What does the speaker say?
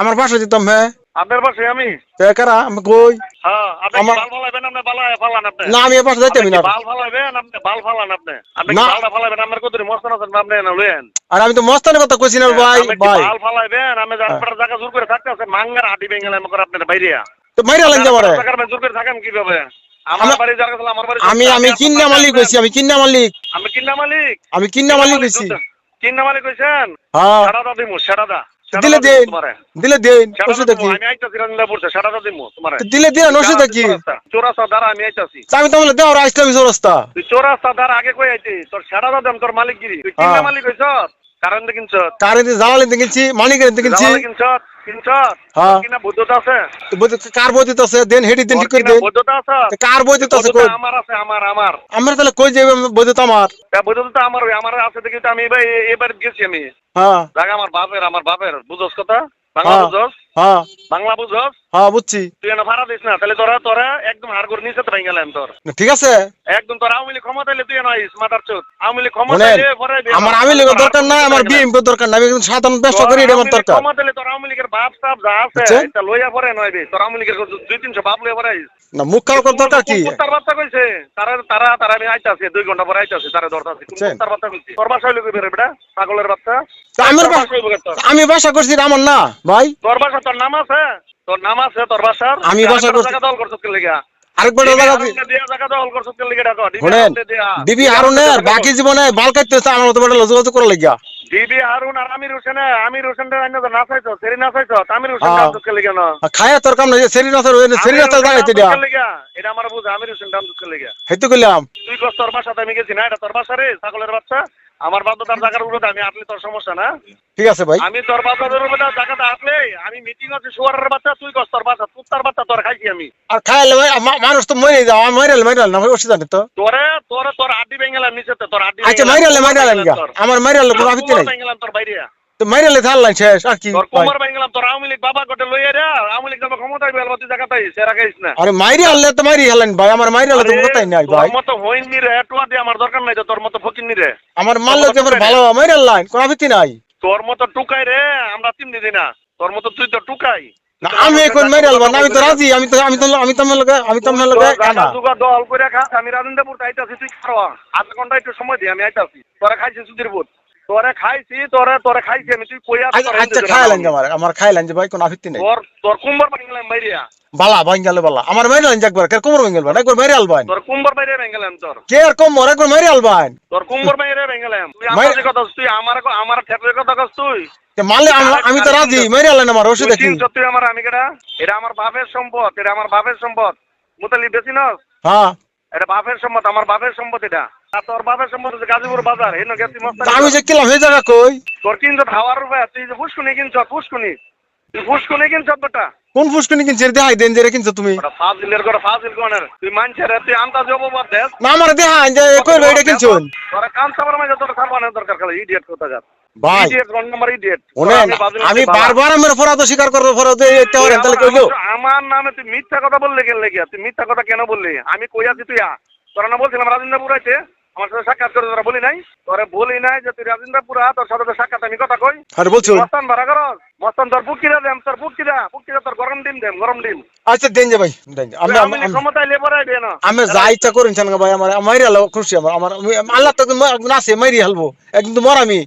আমার বাসা দিতাম হ্যাঁ। আপনার পাশে আমি? কারা? আমি কই? হ্যাঁ আমার- না আমি বাসা না। আর তো মস্তানের কথা কইছি না ভাই ভাই। ফালাইবেন? আমি জায়গা জোর করে থাকতে আছে মাঙ্গার হাঁটি ভেঙে গেলাম করে আপনার বাইরে। তো মাইরা লাইন যাবারে জায়গার মধ্যে জোর করে থাকেন কীভাবে? আমি- আমি আমি কিন্না মালিক কইছি আমি কিন্না মালিক। আমি কিন্না মালিক? আমি কিন্না মালিক কইছি কিন্না মালিক কইছেন হ্যাঁ। দিমু সারাদা দিলে দেন দিলে দেন ওষুধ কি আমি আইতাছি রান্না পড়ছে সারাটা দিমু তোমারে। দিলে দেন ওষুধ কি চোরাস্তা। দ্বারা আমি আইতাছি। আমি তো বলে দেওয়ার আসলাম রাস্তা তুই চোরাস্তা দ্বারা আগে কই আইতি? তোর সারাটা দাম তোর মালিকগিরি। তুই কিন্না হ্যাঁ। মালিক হইছ কারণ দিয়ে কিনছ কারে জ্বালালে কিনছি মালিকের কিনছি। জামালে কিনছ কিনছ হ্যাঁ। কিনা বুদ্ধতা আছে? কার বই দিতেছে দেন হেডি দেন ঠিক করে দেন। আছে? কার বই দিতেছে কই? আমার আছে আমার আমার। আমরা তাহলে কই যাবে বই আমার? তা তো আমার আমার আছে দেখি তো আমি এবার গেছি আমি। হ্যাঁ জায়গা আমার বাপের আমার বাপের। বুঝোস কথা? বাংলা। হ্যাঁ বাংলা বুঝোস? হ্যাঁ বুঝছি। তুই এনে ভাড়া দিস না তাহলে তোরা তোরা একদম হার করে নিচে তো গেলাম তোর। ঠিক আছে। একদম তোর আওয়ামী লীগ ক্ষমতা এলে তুই এনে আইস মাথার চোদ আওয়ামী লীগ ক্ষমতা এলে পরে আমার আমি লেগে দরকার নাই আমার বিএমপি দরকার নাই একদম সাধারণ ব্যবসা করি এটা আমার দরকার। ক্ষমতা এলে তোর আওয়ামী লীগের বাপ সাপ যা আছে এটা লইয়া পরে নয় বে তোর আওয়ামী লীগের দুই তিনশো বাপ লইয়া পরে আইস। না মুখ কালো করার দরকার কি? তার বাচ্চা কইছে তারা তারা তারা আমি আইতাছি দুই ঘণ্টা পরে আইতাছি তারা? তার বাচ্চা কইছে? তোর বাসা হইল বেরে বেটা? পাগলের বাচ্চা? আমি বাসা করছি আমার না ভাই। তোর বাসা তোর নাম আছে? তোর নাম আছে তোর বাসার আমি বাসা করছি। দল করছিস কে লেগা আরেকবার জায়গা জায়গা দল করছিস কে লেগা দেখো ডিবি শোনেন হারুনকে দিয়া। ডিবি হারুনের বাকি জীবনে বাল কাটতে আমার মতো করা ডিবি হারুন আর আমির হোসেনে আমির হোসেন আইনা তো নাচাইছো সেরি আমির হোসেন। ডান্স কে লেগা না খায়া তোর কাম নাই সেরি জায়গা এটা এটা আমার বুঝ আমির হোসেন ডান্স কে লেগা হেতু কইলাম তুই কস তোর বাসাতে আমি গেছি না এটা তোর বাসা রে ছাগলের বাচ্চা আমার বাধ্যতার তার জায়গার উপরে আমি আসলে তোর সমস্যা না। ঠিক আছে ভাই। আমি তোর বাধ্যতার উপরে জায়গাটা আসলে আমি মিটিং আছে সুয়ারের বাচ্চা তুই কস তোর বাচ্চা কুত্তার বাচ্চা তোর খাইছি আমি। আর খাইলে ভাই মানুষ তো মরে যাও আমি মরে মরে না ভাই অসুবিধা তো। তোরে তোরে তোর আড্ডি ভেঙেলাম নিচেতে তোর আড্ডি আচ্ছা মরে গা। আমার কোনো আপত্তি নাই। তোর বাইরে। তো মাইরালে থাকলাম শেষ আর কি ভেঙেলাম তোর আওয়ামী লীগ বাবা গোটে লইয়া রে আওয়ামী লীগ যখন ক্ষমতায় তুই জায়গা খাইস না। আরে মাইরি হারলে তো মাইরি হারলেন ভাই আমার মাইরি হারলে তো কথাই নাই ভাই। তোর মতো হইনি রে টুয়া দিয়ে আমার দরকার নাই তো তোর মতো ফকিনি রে। আমার মারলে তো এবার ভালো মাইরি হারলাইন কোনো আপত্তি নাই। তোর মতো টুকাই রে আমরা তিন দিদি না। তোর মতো তুই তো টুকাই। না আমি এখন মাইরি হারলাম আমি তো রাজি আমি তো আমি তো আমি তো আমি তো কানা দুগা দল করে খা আমি রাজেন্দ্রপুর আইতাছি তুই খাওয়া আধ ঘণ্টা একটু সময় দি আমি আইতাছি। তোরা খাইছি সুধীরপুর তোরে খাইছি তোরে তোরে খাইছি আমি তুই কইয়া আচ্ছা আচ্ছা খাইলেন আমার আমার খাইলেন যে ভাই কোনো আপত্তি নাই। তোর তোর কুম্বর বালা বালা। আমার মাইরি হারলেন একবার কে কোমর ভেঙে গেল একবার মাইরি হালবাইন তোর কুম্বর ভেঙ্গেলাম তোর। কে আর একবার মাইরি তোর কুম্বর ভেঙ্গেলাম তুই আমার কথা তুই আমার আমার কথা কস তুই। মারলে আমি- আমি তো রাজি মাইরি আমার অসুবিধা কি তুই আমার আমি কেডা? এটা আমার বাপের সম্পদ এটা আমার বাপের সম্পদ। মুতালি বেশি না হ্যাঁ। এটা বাপের সম্পদ আমার বাপের সম্পদ এটা। তোর বাপের সম্পদ গাজীপুর বাজার হেন গেছি মস্ত আমি যে কিলাম সেই জায়গা কই? তোর কিনছ হাওয়ার রূপে তুই যে ফুসকুনি কিনছ ফুসকুনি। তুই ফুসকুনি কিনছ বেটা কোন ফুসকুনি কিনছে দেখাই দেন যে রে কিনছো তুমি। ওটা ফাজিলের করে ফাজিল কোনের? তুই মানছে রে তুই আন্তা জব বাদ দেস না আমার দেখাই যে কই এটা কিনছুন তোরা কান সাবার মাঝে তোর সারবানের দরকার খালি ইডিয়েট কথা যা ভাই আমি বারবার আমার ফরাদ স্বীকার করব ফরাদ আমার নামে তুই মিথ্যা কথা বললে কেন লেগে তুই মিথ্যা কথা কেন বললি? আমি কই আছি তুই তোরা না বলছিলাম রাজেন্দ্রপুর আছে আমার সাথে সাক্ষাৎ করে তোরা বলি নাই? তোরা বলি নাই যে তুই রাজেন্দ্রপুর পুরা তোর সাথে তো সাক্ষাৎ আমি কথা কই। আর বলছো। মস্তান ভাড়া করস মস্তান তোর বুক কিরা দেম তোর বুক কিরা? বুক কিরা তোর গরম ডিম দেম গরম ডিম। আচ্ছা দেন যে ভাই দেন। আমি আমি- ক্ষমতায় লেবার আইবে না। আমি যা ইচ্ছা করিন ভাই আমার মাইরা হালো খুশি আমার। আমার আল্লাহ তো নাচে মাইরি হালবো। একদম মর আমি